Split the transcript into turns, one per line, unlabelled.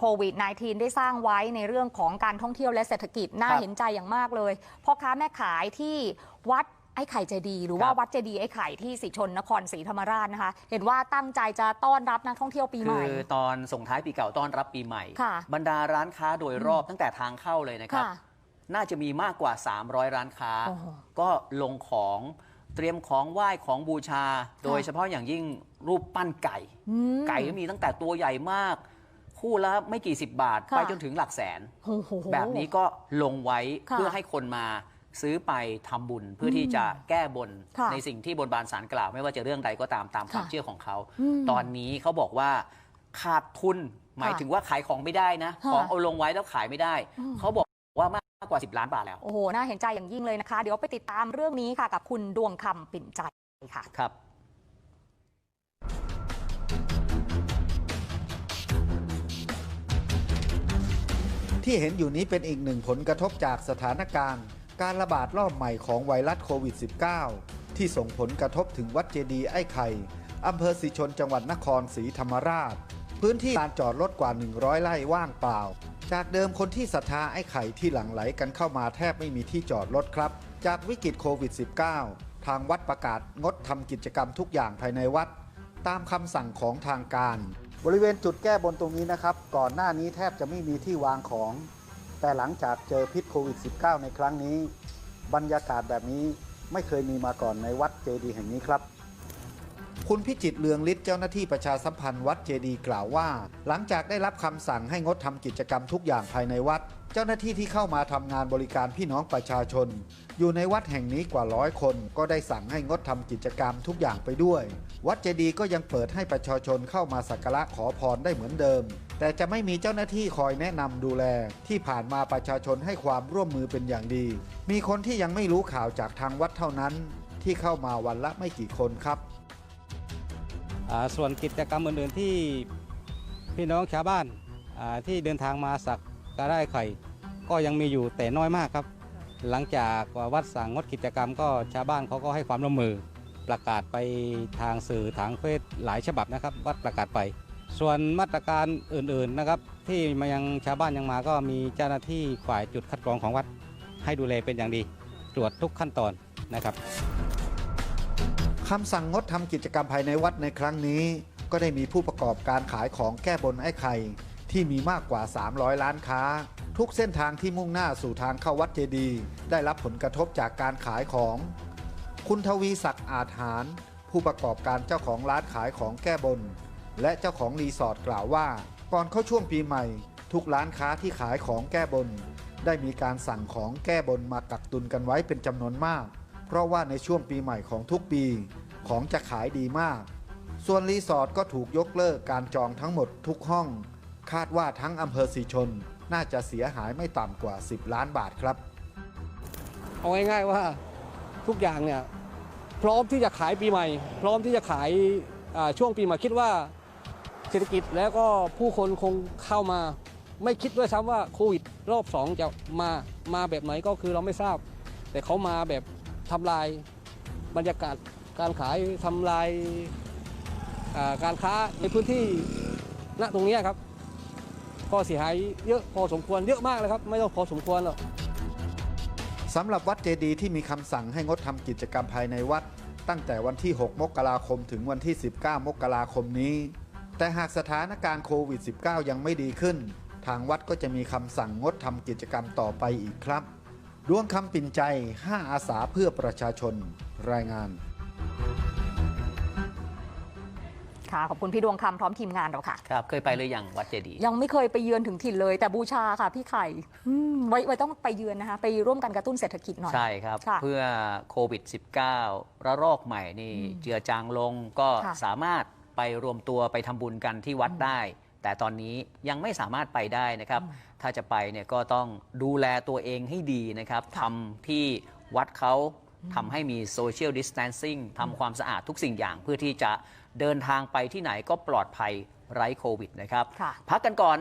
โควิด -19 ได้สร้างไว้ในเรื่องของการท่องเที่ยวและเศรษฐกิจน่า
ครับ
เห็นใจอย่างมากเลยพ่อค้าแม่ขายที่วัดไอ้ไข่เจดีย์หรือว่า
ครับ
วัดเจดีย์ไอ้ไข่ที่สีชนนครศรีธรรมราชนะคะ เห็นว่าตั้งใจจะต้อนรับนักท่องเที่ยวปีให
คื
ม่
อตอนส่งท้ายปีเก่าต้อนรับปีใหม่
ค่ะ
บรรดาร้านค้าโดยรอบตั้งแต่ทางเข้าเลยนะครับ
ค่ะ
น่าจะมีมากกว่า 300 ร้านค้า
โอ้โห
ก็ลงของเตรียมของไหว้ของบูชา โดยเฉพาะอย่างยิ่งรูปปั้นไก่
อืม
ไก่ก็มีตั้งแต่ตัวใหญ่มาก คู่ละไม่กี่สิบบาท
ค่ะ
ไปจนถึงหลักแสน
โอ้โห
แบบนี้ก็ลงไว้
ค่ะ
เพื่อให้คนมาซื้อไปทำบุญเพื่อที่จะแก้บน
ค่ะ
ในสิ่งที่บนบานสารกล่าว ไม่ว่าจะเรื่องใดก็ตามตามความ
ค่ะ
เชื่อของเขา
อืม
ตอนนี้เขาบอกว่าขาดทุน หมายถึงว่าขายของไม่ได้นะ
ค่ะ
ของเอาลงไว้แล้วขายไม่ได้
อืม
เขาบอกว่ามากกว่า 10 ล้านบาทแล้ว
โอ้โห น่าเห็นใจอย่างยิ่งเลยนะคะ เดี๋ยวไปติดตามเรื่องนี้ค่ะ กับคุณดวงคำปิ่นใจค่ะ
ครับ
ที่เห็นอยู่นี้เป็นอีกหนึ่งผลกระทบจากสถานการณ์ การระบาดรอบใหม่ของไวรัสโควิด -19 ที่ส่งผลกระทบถึงวัดเจดีย์ไอ้ไข่อำเภอศรีชนจังหวัดนครศรีธรรมราช พื้นที่ลานจอดรถกว่า 100 ไร่ว่างเปล่า จากเดิมคนที่ศรัทธาไอ้ไข่ที่หลั่งไหลกันเข้ามาแทบไม่มีที่จอดรถครับ จากวิกฤตโควิด -19 ทางวัดประกาศงดทำกิจกรรมทุกอย่างภายในวัด ตามคำสั่งของทางการ บริเวณจุดแก้บนตรงนี้นะครับ ก่อนหน้านี้แทบจะไม่มีที่วางของ แต่หลังจากเจอพิษโควิด -19 ในครั้งนี้ บรรยากาศแบบนี้ไม่เคยมีมาก่อนในวัดเจดีย์แห่งนี้ครับ คุณพิจิตเลืองฤทธิ์เจ้าหน้าที่ประชาสัมพันธ์วัดเจดีกล่าวว่า หลังจากได้รับคำสั่งให้งดทำกิจกรรมทุกอย่างภายในวัด เจ้าหน้าที่ที่เข้ามาทำงานบริการพี่น้องประชาชน อยู่ในวัดแห่งนี้กว่าร้อยคน ก็ได้สั่งให้งดทำกิจกรรมทุกอย่างไปด้วย วัดเจดีก็ยังเปิดให้ประชาชนเข้ามาสักการะขอพรได้เหมือนเดิม แต่จะไม่มีเจ้าหน้าที่คอยแนะนำดูแล ที่ผ่านมาประชาชนให้ความร่วมมือเป็นอย่างดี มีคนที่ยังไม่รู้ข่าวจากทางวัดเท่านั้น ที่เข้ามาวันละไม่กี่คนครับ
ส่วนกิจกรรมอื่นๆที่พี่น้องชาวบ้านที่เดินทางมาสักการะไอ้ไข่ ก็ยังมีอยู่แต่น้อยมากครับ หลังจากวัดสั่งงดกิจกรรม ก็ชาวบ้านเขาก็ให้ความร่วมมือประกาศไปทางสื่อทางเฟซหลายฉบับนะครับ วัดประกาศไป ส่วนมาตรการอื่นๆนะครับ ที่มายังชาวบ้านยังมาก็มีเจ้าหน้าที่ฝ่ายจุดคัดกรองของวัด ให้ดูแลเป็นอย่างดี ตรวจทุกขั้นตอนนะครับ
คำสั่งงดทำกิจกรรมภายในวัดในครั้งนี้ ก็ได้มีผู้ประกอบการขายของแก้บนไอ้ไข่ ที่มีมากกว่า 300 ล้านค้า ทุกเส้นทางที่มุ่งหน้าสู่ทางเข้าวัดเจดีย์ได้รับผลกระทบจากการขายของ คุณทวีศักดิ์อาจหาร ผู้ประกอบการเจ้าของร้านขายของแก้บน และเจ้าของรีสอร์ทกล่าวว่า ก่อนเข้าช่วงปีใหม่ ทุกร้านค้าที่ขายของแก้บน ได้มีการสั่งของแก้บนมากักตุนกันไว้เป็นจำนวนมาก เพราะว่าในช่วงปีใหม่ของทุกปีของจะขายดีมาก ส่วนรีสอร์ทก็ถูกยกเลิกการจองทั้งหมดทุกห้อง คาดว่าทั้งอำเภอสีชน น่าจะเสียหายไม่ต่ำกว่า 10 ล้านบาทครับ
เอาง่ายๆว่าทุกอย่างเนี่ยพร้อมที่จะขายปีใหม่ พร้อมที่จะขายช่วงปีใหม่คิดว่าเศรษฐกิจแล้วก็ผู้คนคงเข้ามา ไม่คิดด้วยซ้ำว่าโควิดรอบสองจะมามาแบบไหนก็คือเราไม่ทราบ แต่เขามาแบบ ทำลายบรรยากาศการขายทำลายการค้าในพื้นที่ณตรงนี้ครับ ก็เสียหายเยอะพอสมควรเยอะมากเลยครับ ไม่ต้องพอสมควรหรอก
สำหรับวัดเจดีย์ที่มีคำสั่งให้งดทำกิจกรรมภายในวัด ตั้งแต่วันที่ 6 มกราคมถึงวันที่ 19 มกราคมนี้ แต่หากสถานการณ์โควิด -19 ยังไม่ดีขึ้น ทางวัดก็จะมีคำสั่งงดทำกิจกรรมต่อไปอีกครับ ดวงคำปิ่นใจ 5 อาสาเพื่อประชาชนรายงาน
ค่ะขอบคุณพี่ดวงคำพร้อมทีมงานเราค่ะ
ครับ เคยไปเลยอย่างวัดเจดีย์
ยังไม่เคยไปเยือนถึงถิ่นเลย แต่บูชาค่ะพี่ไข่อืมไว้ไว้ต้องไปเยือนนะคะ ไปร่วมกันกระตุ้นเศรษฐกิจหน่อย
ใช่ครับ
ค่ะ
เพื่อโควิด -19 ระลอกใหม่นี่
อืม
เจือจางลงก็
ค่ะ
สามารถไปรวมตัวไปทำบุญกันที่วัดได้ แต่ตอนนี้ยังไม่สามารถไปได้นะครับ ถ้าจะไปเนี่ยก็ต้องดูแลตัวเองให้ดีนะครับ
ค่ะ
ทำที่วัดเขาทำให้มีโซเชียลดิส a ทนซิ่งทำความสะอาดทุกสิ่งอย่าง เพื่อที่จะเดินทางไปที่ไหนก็ปลอดภัยไร้โควิดนะครับ
ค่ะ
พักกันก่อน